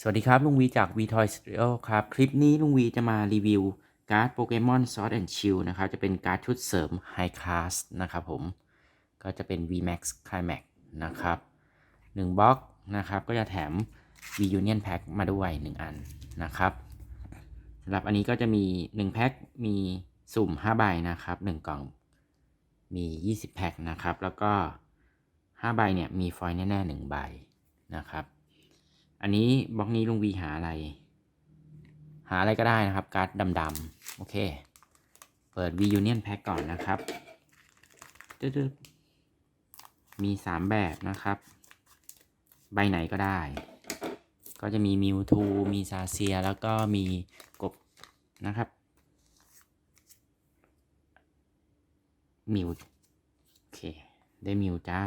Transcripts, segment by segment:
สวัสดีครับ ลุงวีจาก V Toy Studio ครับ คลิปนี้ลุงวีจะมารีวิว การ์ดโปเกมอน Sword and Shield นะครับ จะเป็นการ์ดชุดเสริม High Class นะครับผม ก็จะเป็น VMAX Climax นะครับ1บล็อกนะครับ ก็จะแถม V Union Pack มาด้วย 1 อันนะครับสำหรับอันนี้ก็จะมี 1 แพ็ค มีสุ่ม 5 ใบนะครับ 1 กล่อง มี 20 แพ็คนะครับ แล้วก็ 5 ใบเนี่ย มีฟอยล์แน่ๆ1ใบนะครับ อันนี้บล็อกนี้ลุงวีหาอะไร หาอะไรก็ได้นะครับ การ์ดดำๆโอเค เปิด V Union Pack ก่อนนะครับตึ๊ดๆมี 3 แบบนะครับ ใบไหนก็ได้ ก็จะมีมิวทูมีซาเซีย แล้วก็มีกบนะครับมิวโอเค ได้มิวจ้า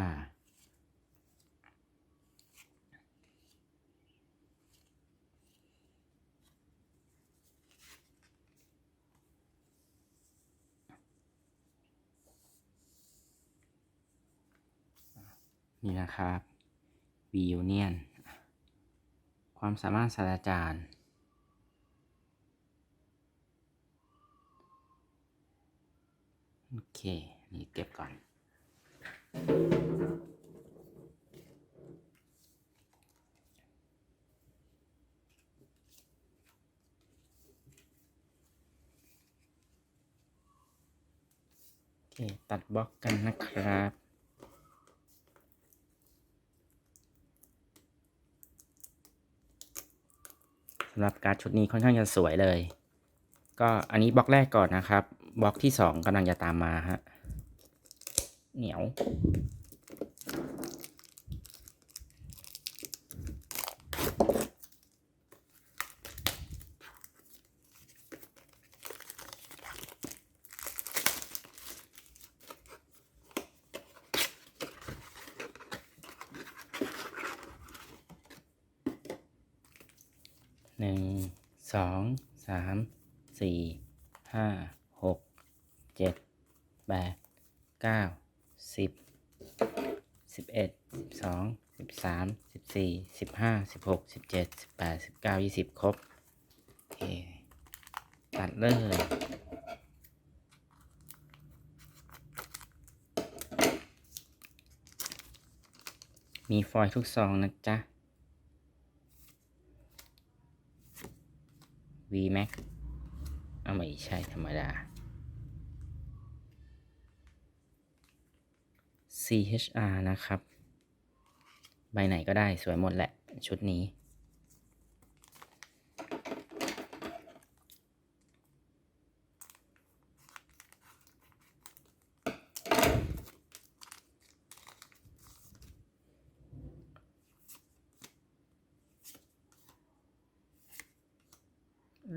นี่นะครับ V Union ความสามารถศาสตราจารย์ โอเค นี่เก็บก่อน โอเค ตัดบล็อกกันนะครับ สำหรับการ์ดชุดนี้ค่อนข้างจะสวยเลย ก็อันนี้บล็อกแรกก่อนนะครับบล็อกที่สองกำลังจะตามมาฮะเหนียว หนึ่งสองสามสี่ห้าหกเจ็ดแปดเก้าสิบสิบเอ็ดสิบสองสิบสามสิบสี่สิบห้าสิบหกสิบเจ็ดสิบแปดสิบเก้ายี่สิบครบโอเคตัดเลยมีฟอยล์ทุกซองนะจ๊ะ VMAX เอาไม่ใช่ธรรมดา CHR นะครับ ใบไหนก็ได้สวยหมดแหละ ชุดนี้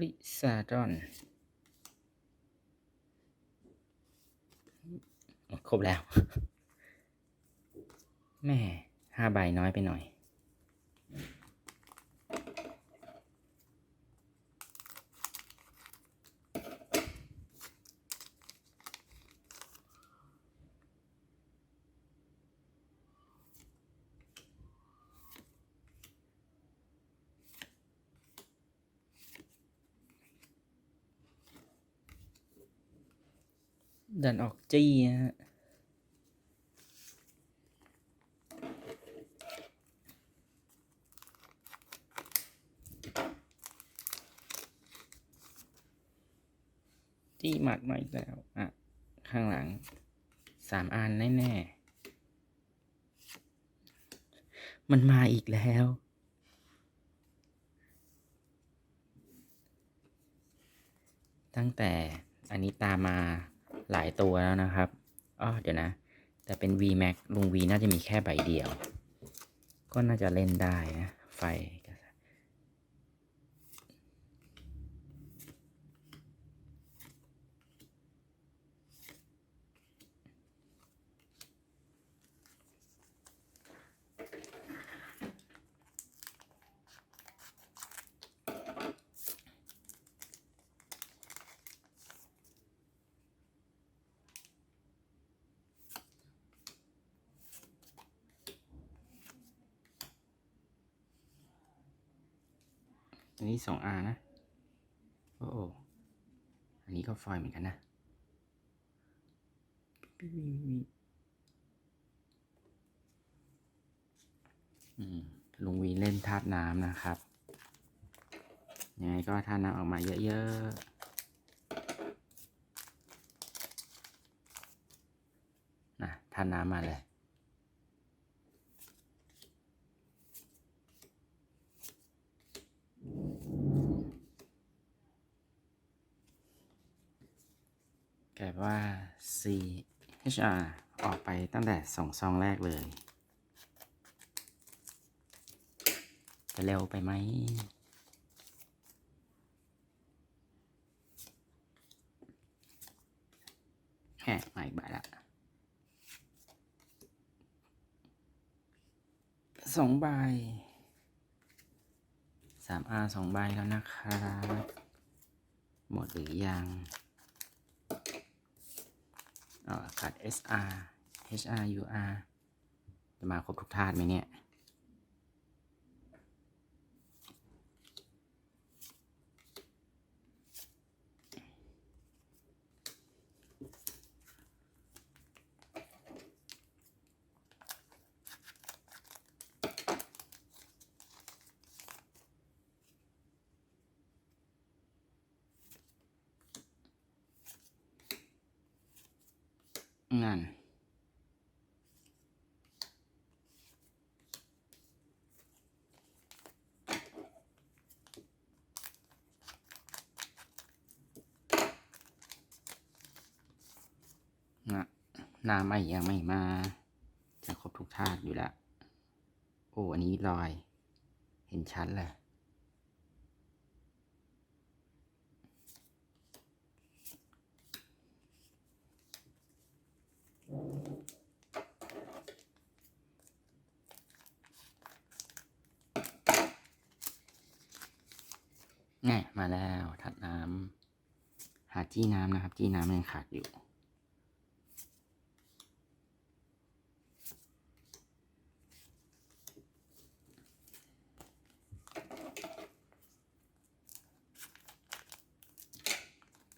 ลิซาดอน ครบแล้ว แม่ห้าใบน้อยไปหน่อย ดันออกจี้ฮะจี้หมัดมาอีกแล้ว อะ ข้างหลังสามอันแน่ๆ มันมาอีกแล้วตั้งแต่อันนี้ตามมา หลายตัวแล้วนะครับอ๋อเดี๋ยวนะ แต่เป็น VMAX ลุง V น่าจะมีแค่ใบเดียว ก็น่าจะเล่นได้นะ ไฟ อันนี้สองอานะ โอ้โออันนี้ก็ฟอยเหมือนกันนะอืมลุงวีเล่นธาตุน้ำนะครับ ยังไงก็ธาตุน้ำออกมาเยอะๆนะธาน้ำมาเลย แกว่า C HR ออกไปตั้งแต่สองซองแรกเลย จะเร็วไปไหมแหมมาอีกใบละสองใบสาม R สองใบแล้วนะครับ หมดหรือยัง ขาด SR HR UR จะมาครบทุกธาตุไหมเนี่ย นั่นนะน้ำไม่ยังไม่มา จะครบทุกธาตุอยู่แล้ว โอ้ อันนี้ลอย เห็นชัดเลย แง่มาแล้วถัดน้ำหาจี้น้ำนะครับ จี้น้ำยังขาดอยู่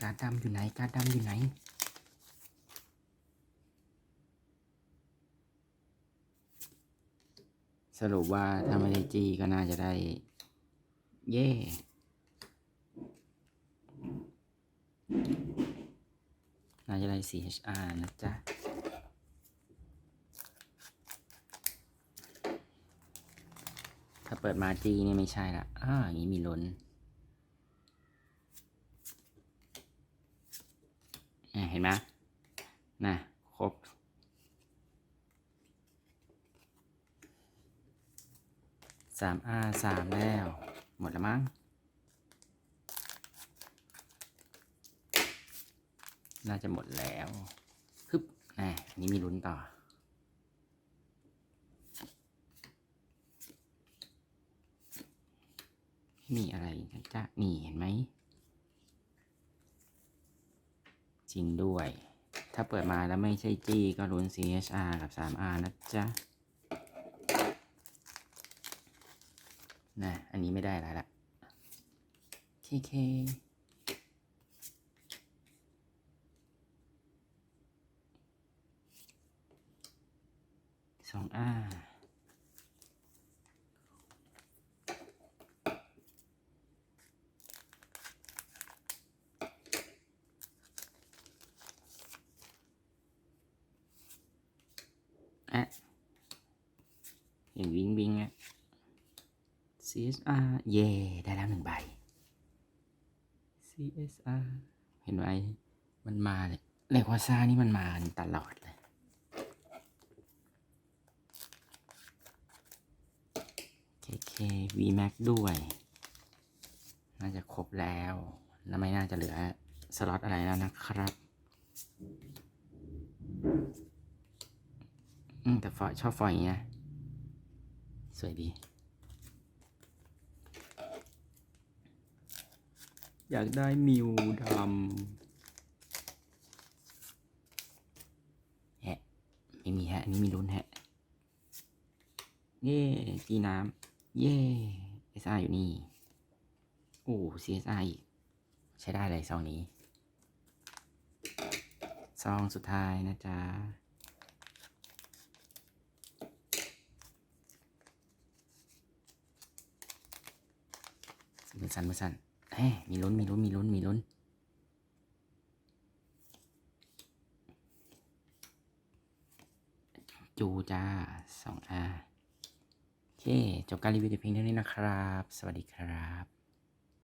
การดำอยู่ไหน การดำอยู่ไหน สรุปว่าถ้าไม่ได้จี้ก็น่าจะได้ เย่น่าจะได้ CHR นะจ๊ะ ถ้าเปิดมาจีนี่ไม่ใช่ละอ้าอย่างนี้มีล้นเห็นไหมน่ะ ครบ สามอาสามแล้ว หมดแล้วมั้ง น่าจะหมดแล้วฮึบน่อันนี้มีลุ้นต่อ มีอะไรนะจ๊ะนี่เห็นไหม จริงด้วย ถ้าเปิดมาแล้วไม่ใช่จี้ก็ลุ้น CHR กับ 3R นะจ๊ะ นะ อันนี้ไม่ได้แล้วละเคเคสองอาอะเห็นวิงวิงอะ CSR เย่ได้แล้วหนึ่งใบ CSR เห็นไหมมันมาเลยเลควาซ่านี่มันมาตลอดเลย KK VMAX ด้วย น่าจะครบแล้ว แล้วไม่น่าจะเหลือ สล็อตอะไรแล้วนะครับอืมแต่ฟอยชอบฟอยอย่างเงี้ย สวยดี อยากได้มิวดำแฮะ ไม่มีฮะ อันนี้มีลุ้นฮะ เย่จีน้ำ เย่เอสอาอยู่นี่ โอ้ CSR อีกใช้ได้เลยซองนี้ ซองสุดท้ายนะจ๊ะมือสั่นมือสั่น มีลุ้นมีลุ้นมีลุ้นมีลุ้นจูจ้าสองอาโอเค จบการรีวิวแต่เพียงเท่านี้นะครับ สวัสดีครับ